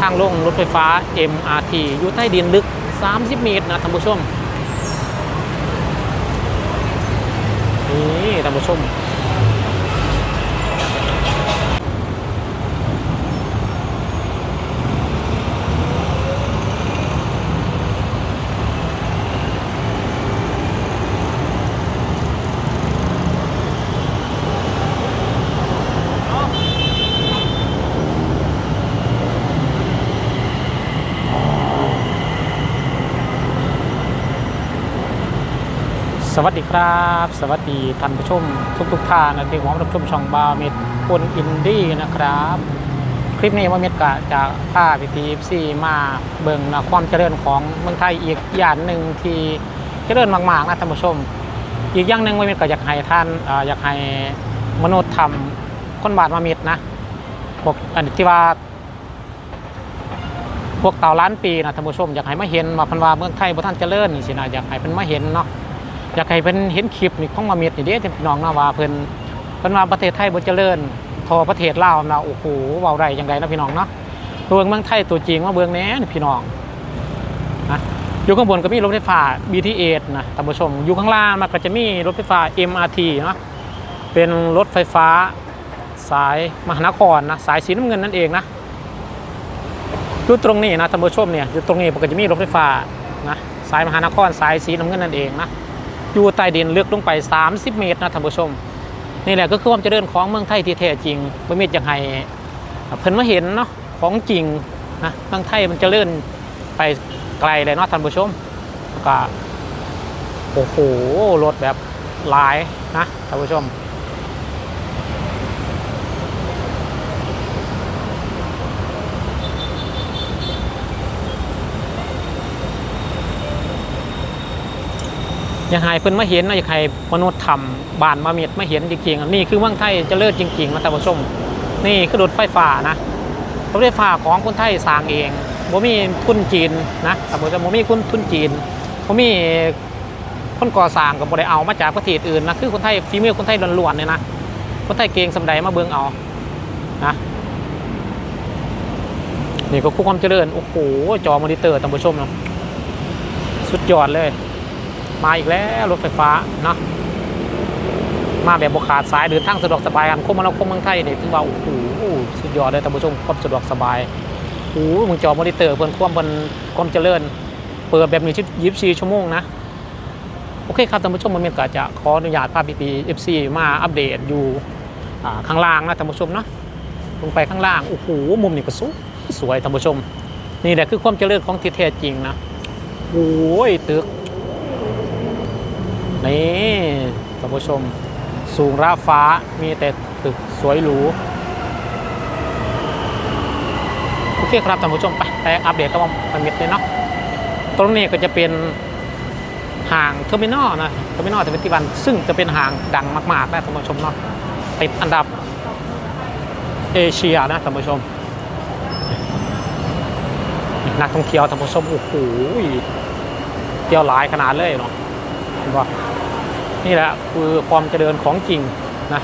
ทางลงรถไฟฟ้า MRT อยู่ใต้ดินลึก 30 เมตรนะท่านผู้ชม นี่ท่านผู้ชม สวัสดีครับ สวัสดีท่านผู้ชมทุกทุกท่านนะที่ผมรับชมช่องบาเมดคนอินดี้นะครับ คลิปนี้ว่าเมดกะจะพาพิธีซีมาเบิ่งนะความเจริญของเมืองไทยอีกอย่างหนึ่งที่เจริญมากๆนะท่านผู้ชม อีกอย่างหนึ่งว่าเมดก็อยากให้ท่านออยากให้มนุษย์ทำคนบาดมาเมดนะพวกอันที่ว่าพวกเต่าล้านปีนะท่านผู้ชมอยากให้มาเห็นว่าพันวาเมืองไทยบ่ท่านเจริญนี่สินะอยากให้เพิ่นมาเห็นเนาะ อยากให้เพิ่นเห็นคลิปนี่ของมาเม็ดนี่เด้ที่พี่น้องนะว่าเพิ่นเพิ่นว่าประเทศไทยบ่เจริญทอประเทศลาวนะโอ้โหเว้าได้จังไดนะพี่น้องเนาะเบิ่งเมืองไทยตัวจริงมาเบิ่งแน่พี่น้องนะอยู่ข้างบนก็มีรถไฟฟ้า BTS นะท่านผู้ชม อยู่ข้างล่างมันก็จะมีรถไฟฟ้า MRT เนาะเป็นรถไฟฟ้าสายมหานครนะสายสีน้ำเงินนั่นเองนะอยู่ตรงนี้นะท่านผู้ชมเนี่ยอยู่ตรงนี้มันก็จะมีรถไฟฟ้านะสายมหานครสายสีน้ำเงินนั่นเองนะ อยู่ใต้ดินลึกลงไป 30 เมตรนะท่านผู้ชม นี่แหละก็คือความเจริญของเมืองไทยที่แท้จริงบ่มีจังไห้เพิ่นมาเห็นเนาะของจริงนะเมืองไทยมันเจริญไปไกลเลยเนาะท่านผู้ชมก็โอ้โหรถแบบหลายนะท่านผู้ชม อยากให้เพิ่นมาเห็นนะอยากให้มนุษย์ทำบานมาเม็ดมาเห็นจริงๆนี่คือเมืองไทยเจะเลิศจริงๆนะท่านผู้ชม นี่คือรถไฟฟ้านะรถไฟฟ้าของคนไทยสร้างเองบ่มีทุนจีนนะท่านผู้ชมบ่มีคุณทุนจีนบ่มีคนก่อสร้างก็บ่ได้เอามาจากประเทศอื่นนะคือคนไทยฝีมือคนไทยล้วนๆเนี่ยนะคนไทยเก่งสำใดมาเบิ่งเอานะนี่ก็คู่ความเจริญโอ้โหจอมอนิเตอร์ท่านผู้ชมเนาะสุดยอดเลย มาอีกแล้วรถไฟฟ้าเนาะมาแบบบกขาดสายเดินทางสะดวกสบายกันคมมนาคมเมืองไทยเนี่ยถึงว่าโอ้โหสุดยอดเลยท่านผู้ชมความสะดวกสบายโอ้หมึงจอมอนิเตอร์เพิ่นความเพิ่นความเจริญ เปิดแบบมีชิปยิบซีชั่วโมงนะโอเคครับท่านผู้ชมมันมีก็จะขออนุญาตพาพีพีเอฟซีมาอัปเดตอยู่ข้างล่างนะท่านผู้ชมเนาะลงไปข้างล่างโอ้โหมุมนี่ก็สวยสวยท่านผู้ชม นี่แหละคือความเจริญของที่แท้จริงนะโอ้ยตึก นี่ท่านผู้ชม สูงราฟ้ามีแต่ตึกสวยหรูโอเคครับท่านผู้ชมไปไปอัปเดตกับมันมิดเลยเนาะตรงนี้ก็จะเป็นห่างเทอร์มินอลนะเทอร์มินอลทเวนตี้วันซึ่งจะเป็นห่างดังมากๆนะท่านผู้ชมเนาะติดอันดับเอเชียนะท่านผู้ชม นักท่องเที่ยวท่านผู้ชมโอ้โหเที่ยวหลายขนาดเลยเนาะเห็นปะ นี่แหละคือความเจริญของจริงนะ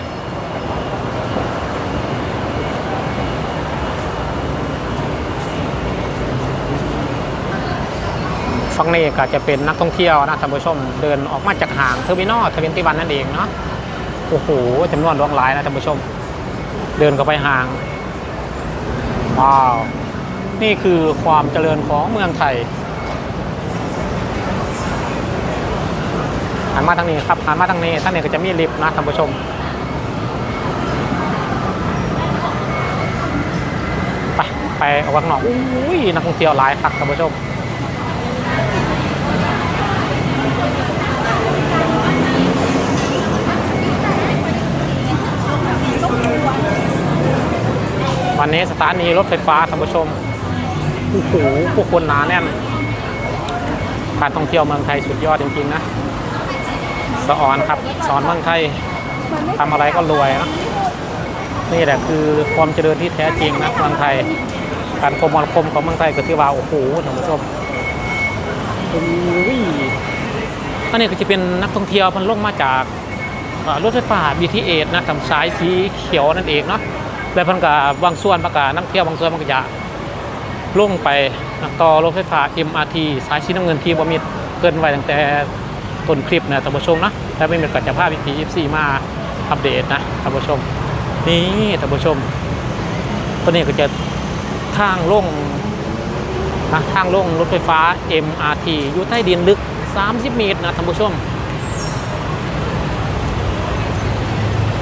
ฝั่งนี้ก็จะเป็นนักท่องเที่ยวนะท่านผู้ชมเดินออกมาจากห่างเทอร์มินอลทเวนตี้วันนั่นเองเนาะโอ้โหจำนวนหลวงหลายนะท่านผู้ชม เดินเข้าไปห่างว้าว นี่คือความเจริญของเมืองไทย หันมาทางนี้ครับหันมาทางนี้ท่านนี้ก็จะมีลิฟต์นะท่านผู้ชมไปไปออกข้างนอกอุ้ยนักท่องเที่ยวหลายครับท่านผู้ชมวันนี้สถานีรถไฟฟ้าท่านผู้ชมโอ้โหผู้คนหนาแน่นการท่องเที่ยวเมืองไทยสุดยอดจริงๆนะ สะออนครับสอนเมืองไทยทำอะไรก็รวยนะนี่แหละคือความเจริญที่แท้จริงนะเมืองไทย การคมนาคมของเมืองไทยก็ที่ว่าโอ้โหท่านผู้ชมอ้ยอันนี้ก็จะเป็นนักท่องเที่ยวมันลงมาจากรถไฟฟ้า BTS นะทำสายสีเขียวนั่นเองเนาะแล้วพันกับบางส่วนประกาศนักเที่ยวบางส่วนมันก็จะลงไปต่อรถไฟฟ้า MRT สายสีน้ำเงินที่บ่มีเกินไว้ตั้งแต่ ต้นคลิปนะท่านผู้ชมนะแล้วไม่มีกัจจภาพอีพี 24 มาอัปเดตนะท่านผู้ชม นี่ท่านผู้ชมตัวนี้ก็จะทางลงนะทางลงรถไฟฟ้า MRT อยู่ใต้ดินลึก 30 เมตรนะท่านผู้ชม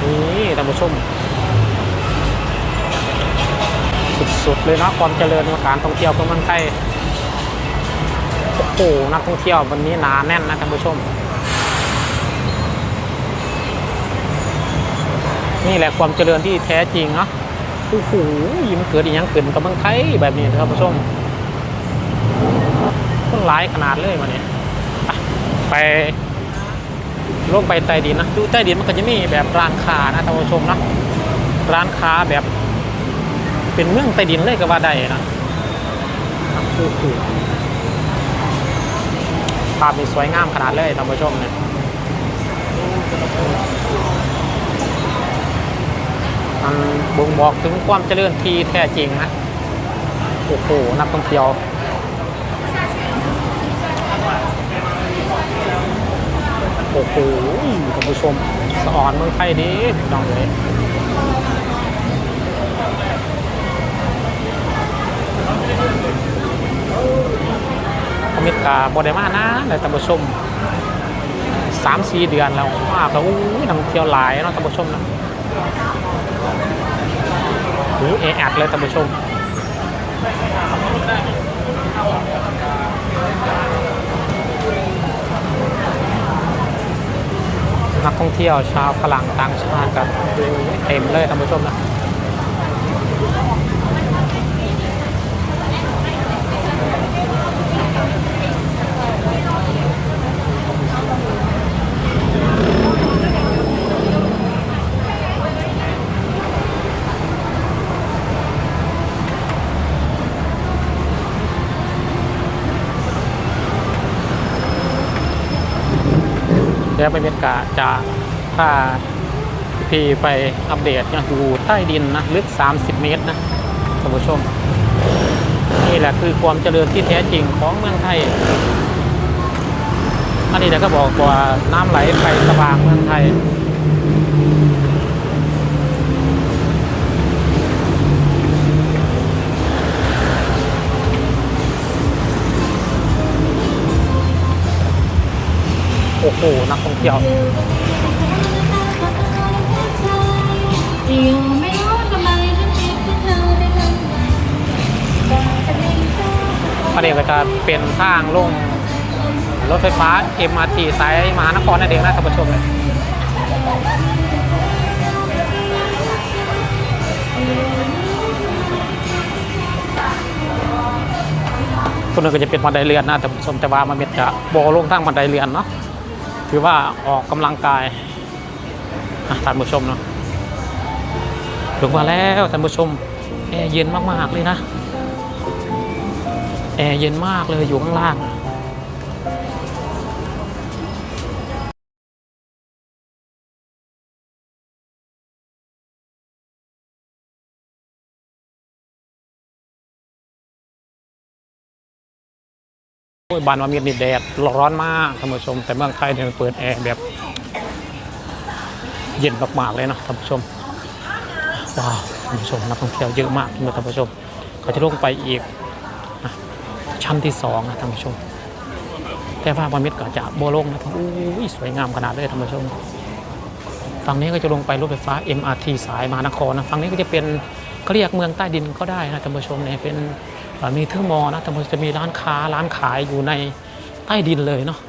นี่ท่านผู้ชม สุดๆเลยนะความเจริญของการท่องเที่ยวของเมืองไทยโอ้โหนักท่องเที่ยววันนี้หนาแน่นนะท่านผู้ชม นี่แหละความเจริญที่แท้จริงเนาะโอ้โหยิ้มเกิดอีกยังเกิดกับเมืองไทยแบบนี้นะครับผู้ชมคนร้ายขนาดเลยวันนี้ไปลงไปใต้ดินนะดูใต้ดินมันก็จะมีแบบร้านค้านะท่านผู้ชมนะร้านค้าแบบ เป็นเมืองใต้ดินเลยก็ว่าได้นะคือคือภาพนี่สวยงามขนาดเลยท่านผู้ชมเนี่ย มันบ่งบอกถึงความเจริญที่แท้จริงนะโอ้โหนักท่องเที่ยวโอ้โหท่านผู้ชมสอนเมืองไทยนี่น้องเลยคอมิกาบอดมานะในตำบลชมสามสี่เดือนแล้วมากแล้วอู้นักท่องเที่ยวหลายเนาะตำบลชมนะ โอ้เออัดเลยท่านผู้ชมนักท่องเที่ยวชาวฝรั่งต่างชาติกันเต็มเลยท่านผู้ชมนะ เมกาจะพาพี่ไปอัปเดตอย่างอยู่ใต้ดินนะลึก 30 เมตรนะท่านผู้ชม นี่แหละคือความเจริญที่แท้จริงของเมืองไทย อันนี้เดี๋ยวก็บอกว่าน้ำไหลไปสว่างเมืองไทย โอ้โห นักท่องเที่ยวอันนี้ก็จะเป็นทางลงรถไฟฟ้า MRT สายมหานครนั่นเองนะท่านผู้ชมเลยตัวนึงก็จะเป็นบันไดเรือนนะท่านผู้ชมแต่ว่ามันเป็นจะโบลงทางบันไดเรือนเนาะ ถือว่าออกกำลังกายท่านผู้ชมเนาะถึงมาแล้วท่านผู้ชมแอร์เย็นมากๆเลยนะแอร์เย็นมากเลยอยู่ข้างล่าง อ้ยบานวามีดนี่แดดร้อนมากท่านผู้ชม แต่เมืองไทยเนี่ยเปิดแอร์แบบเย็นมากๆเลยเนาะท่านผู้ชมว้าวท่านผู้ชมนักท่องเที่ยวเยอะมากท่านผู้ชมเขาจะลงไปอีกชั้นที่สองนะท่านผู้ชม แต่ว่าบามิดก็จะโบลงนะท่านอุ้ยสวยงามขนาดเลยท่านผู้ชมฝั่งนี้ก็จะลงไปรถไฟฟ้า MRT สายมานครนะฝั่งนี้ก็จะเป็นเขาเรียกเมืองใต้ดินก็ได้นะท่านผู้ชมเนี่ยเป็น มีเทอร์มอนะท่านผู้ชมจะมีร้านค้าร้านขายอยู่ในใต้ดินเลยเนาะ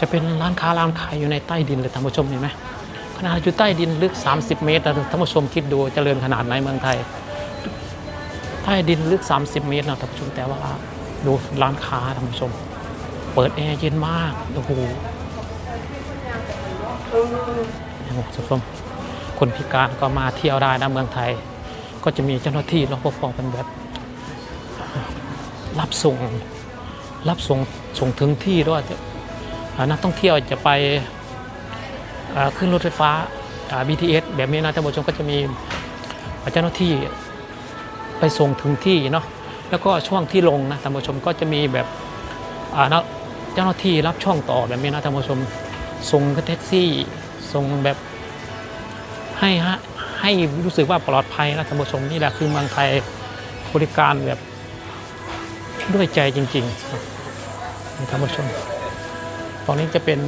จะเป็นร้านค้าร้านขายอยู่ในใต้ดินเลยท่านผู้ชมเห็นไหมขนาดอยู่ใต้ดินลึก 30 เมตรท่านผู้ชมคิดดูเจริญขนาดไหนเมืองไทย ใต้ดินลึก 30 เมตรนะท่านผู้ชมแต่ว่าดูร้านค้าท่านผู้ชม เปิดแอร์เย็นมากโอ้โหท่านผู้ชมคนพิการก็มาเที่ยวได้นะเมืองไทย ก็จะมีเจ้าหน้าที่รปภเป็นแบบ รับส่งรับส่งส่งถึงที่ด้วยนักท่องเที่ยวจะไปขึ้นรถไฟฟ้า BTS แบบนี้นะท่านผู้ชมก็จะมีเจ้าหน้าที่ไปส่งถึงที่เนาะแล้วก็ช่วงที่ลงนะท่านผู้ชมก็จะมีแบบเจ้าหน้าที่รับช่องต่อแบบนี้นะท่านผู้ชมส่งแท็กซี่ส่งแบบให้ฮะให้รู้สึกว่าปลอดภัยนะท่านผู้ชมนี่แหละคือเมืองไทยบริการแบบ ด้วยใจจริงๆนี่ท่านผู้ชมตอนนี้จะเป็น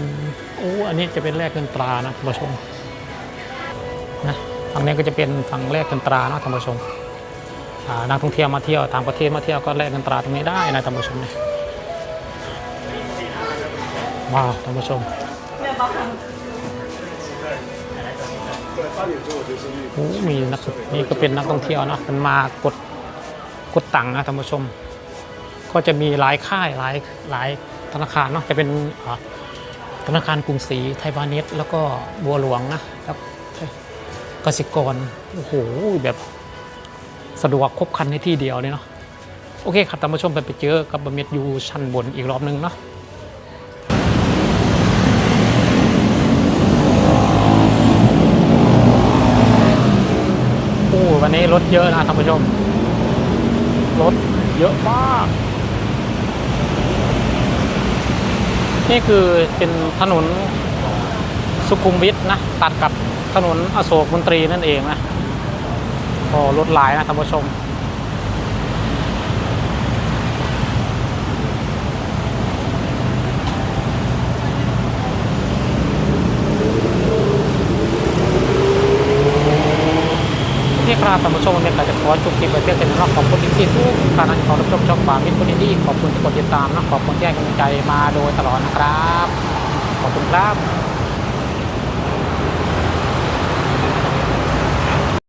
โอ้อันนี้จะเป็นแลกเงินตรานะท่านผู้ชมนะฝั่งนี้ก็จะเป็นฝั่งแลกเงินตรานะท่านผู้ชมนักท่องเที่ยวมาเที่ยวต่างประเทศมาเที่ยวก็แลกเงินตราตรงนี้ได้นะท่านผู้ชมเนี่ยว้าวท่านผู้ชมโอ้มีนักนี่ก็เป็นนักท่องเที่ยวนะมันมากดกดตังค์นะท่านผู้ชม ก็จะมีหลายค่ายหลายหลายธนาคารเนาะจะเป็นธนาคารกรุงศรีไทยพาณิชย์แล้วก็บัวหลวงนะครับกสิกรโอ้โหแบบสะดวกครบครันในที่เดียวเลยเนาะโอเคครับท่านผู้ชมไปไปเจอกับบะเม็ดยูชั้นบนอีกรอบนึงเนาะโอ้วันนี้รถเยอะนะท่านผู้ชมรถเยอะมาก นี่คือเป็นถนนสุขุมวิทนะ ตัดกับถนนอโศกมนตรีนั่นเองนะก็รถหลายนะท่านผู้ชม นี่ครับท่าสมุชมวันนี้ก็จะขอจบคลิปไปเพียงแค่นี้เนะขอบคุณที่ที่ทุกการนั้นขอรับชมช่องฝามิตรคนดีขอบคุณที่กดติดตามนะขอบคุณที่ให้กำลังใจมาโดยตลอดนะครับ ขอบคุณครับ